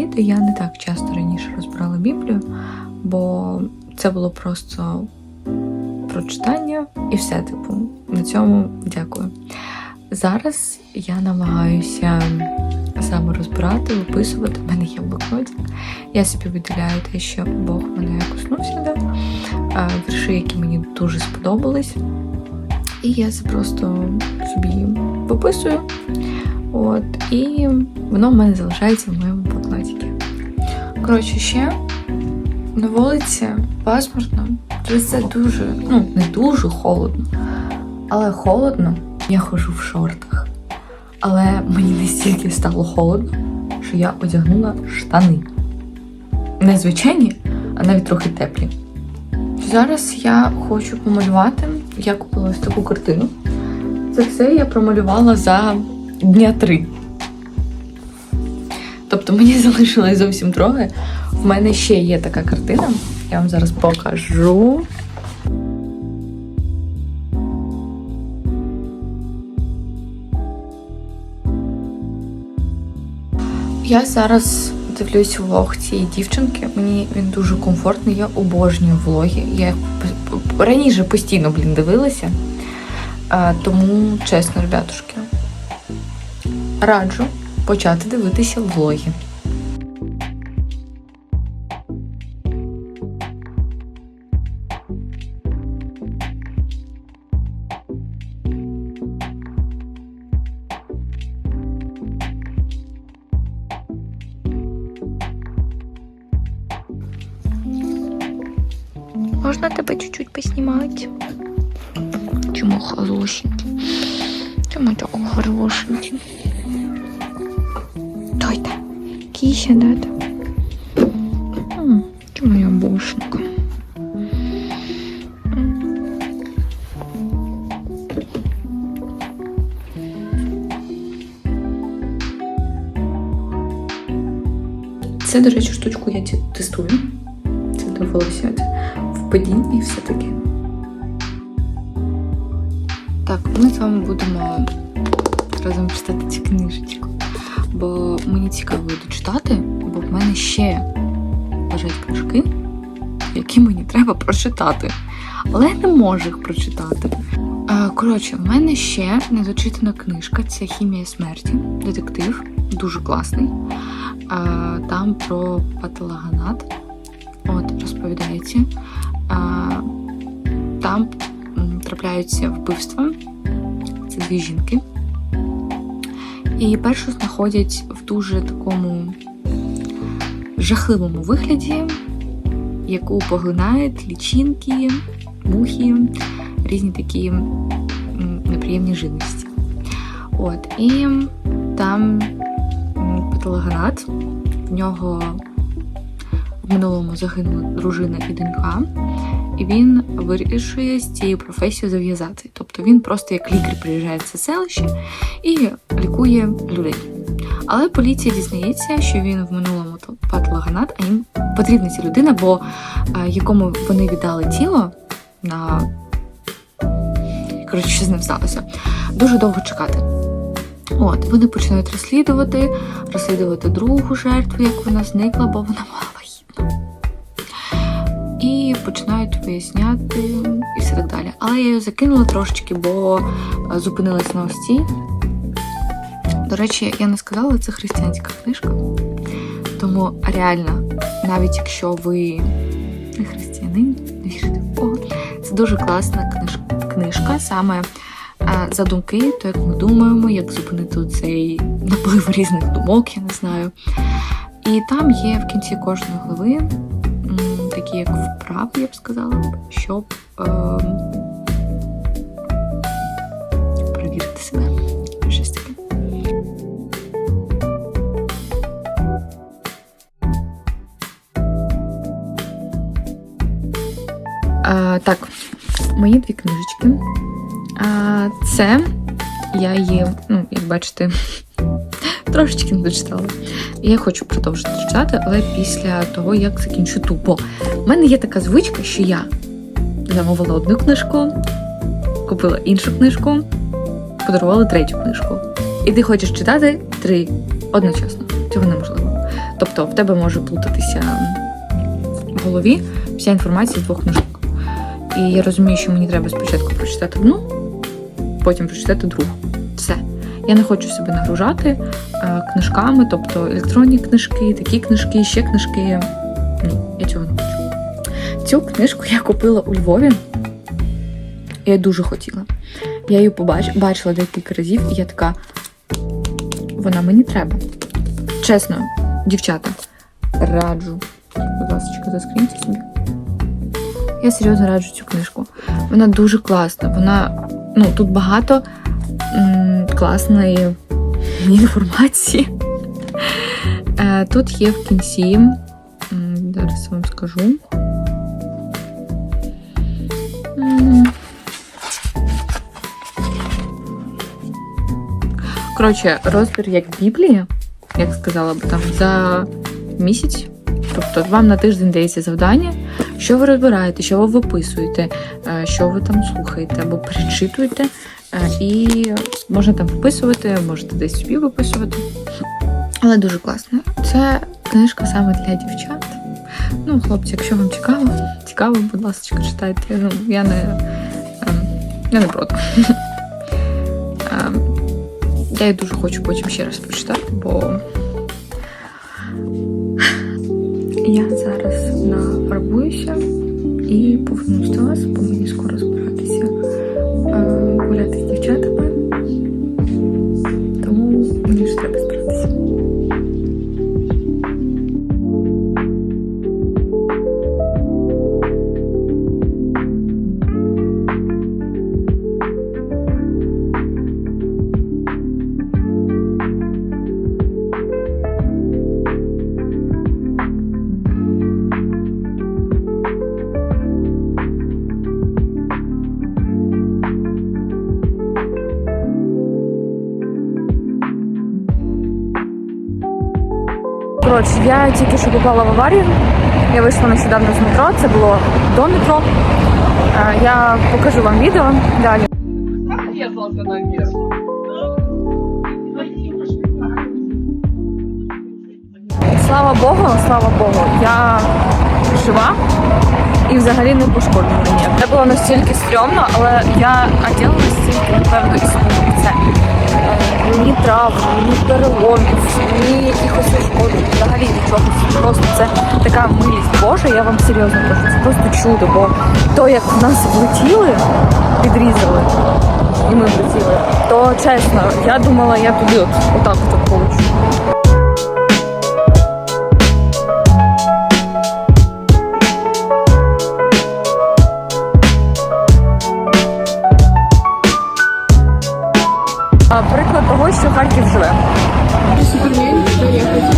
взагалі-то я не так часто раніше розбирала Біблію, бо це було просто прочитання і все, типу, на цьому дякую. Зараз я намагаюся саме розбирати, виписувати. У мене є блокнотик. Я собі виділяю те, що Бог мене коснувся, да? а, вірші, які мені дуже сподобались. І я це просто собі виписую. От, і воно в мене залишається в моєму. Коротше, ще на вулиці пасмурно. Це дуже, ну, не дуже холодно, але холодно. Я ходжу в шортах. Але мені настільки стало холодно, що я одягнула штани. Не звичайні, а навіть трохи теплі. Зараз я хочу помалювати. Я купила ось таку картину. Це все я промалювала за дня три. Тобто мені залишилось зовсім трохи. В мене ще є така картина. Я вам зараз покажу. Я зараз дивлюсь влог цієї дівчинки. Мені він дуже комфортний. Я обожнюю влоги. Я раніше постійно, блін, дивилася. Тому, чесно, ребятушки, раджу почати дивитися влоги. Можна тебе чуть-чуть поснімати? Чому хорошенький? Чому так хорошенький? Той там. Да, там? Чому я бушенька? Це, до речі, штучку я тестую. Це до волосят в падінні і все таке. Так, ми з вами будемо разом читати цю книжечку. Бо мені цікаво дочитати, бо в мене ще лежать книжки, які мені треба прочитати. Але я не можу їх прочитати. Е, Коротше, в мене ще недочитана книжка це Хімія смерті, детектив, дуже класний. Е, Там про патологоанат от, розповідається. Е, Там трапляються вбивства. Це дві жінки. І першу знаходять в дуже такому жахливому вигляді, яку поглинають лічинки, мухи, різні такі неприємні живності. От, і там м, в нього в минулому загинула дружина і донька, і він вирішує з цією професією зав'язати. Тобто він просто як лікар приїжджає в це селище і лікує людей. Але поліція дізнається, що він в минулому то патологоанат, а їм потрібна ця людина, бо якому вони віддали тіло на коротше, що з ним сталося, дуже довго чекати. От, вони починають розслідувати, розслідувати другу жертву, як вона зникла, бо вона. І починають виясняти і все так далі. Але я її закинула трошечки, бо е, зупинилась на ось. До речі, я не сказала, це християнська книжка. Тому реально, навіть якщо ви не християнин, не вірите в Бога, це дуже класна книж- книжка, саме е, за думки, то як ми думаємо, як зупинити цей наплив різних думок, я не знаю. І там є в кінці кожної глави такі як вправи, я б сказала, щоб ем, перевірити себе. Щось таке. А, так, мої дві книжечки. А, це я її, ну, як бачите, трошечки не дочитала. Я хочу продовжити читати, але після того, як закінчу ту. Бо в мене є така звичка, що я замовила одну книжку, купила іншу книжку, подарувала третю книжку. І ти хочеш читати три одночасно. Цього неможливо. Тобто в тебе може плутатися в голові вся інформація з двох книжок. І я розумію, що мені треба спочатку прочитати одну, потім прочитати другу. Я не хочу себе нагружати е, книжками, тобто електронні книжки, такі книжки, ще книжки. Ні, я цього не хочу. Цю книжку я купила у Львові. Я дуже хотіла. Я її побач... бачила декілька разів, і я така. Вона мені треба. Чесно, дівчата, раджу. Будь ласка, заскріньте собі. Я серйозно раджу цю книжку. Вона дуже класна. Вона, ну, тут багато класної інформації. Е, Тут є в кінці. Зараз вам скажу. Коротше, розбір як Біблія, як сказала б там, за місяць. Тобто вам на тиждень дається завдання, що ви розбираєте, що ви виписуєте, е, що ви там слухаєте або перечитуєте. І можна там виписувати, можете десь собі виписувати. Але дуже класно. Це книжка саме для дівчат. Ну, хлопці, якщо вам цікаво, цікаво, будь ласка, читайте. Ну, я не, ем, я не проти. Ем, Я її дуже хочу потім ще раз прочитати, бо я зараз нафарбуюся і повернусь до вас, бо мені скоро я тільки що попала в аварію. Я вийшла нещодавно з метро, це було до метро. Е, Я покажу вам відео далі. Слава Богу, слава Богу, я жива і взагалі не пошкоджена. Ні. Це було настільки стрьомно, але я одягла настільки, напевно, і це. Ні травм, ні переломів, ні якихось ушкоджень, взагалі нічого. Просто це така милість Божа, я вам серйозно кажу, це просто чудо, бо то, як в нас влетіли, підрізали, і ми влетіли, то чесно, я думала, я туди от, отак от получу. Приклад того, що Харків живе. Супермен, доехать.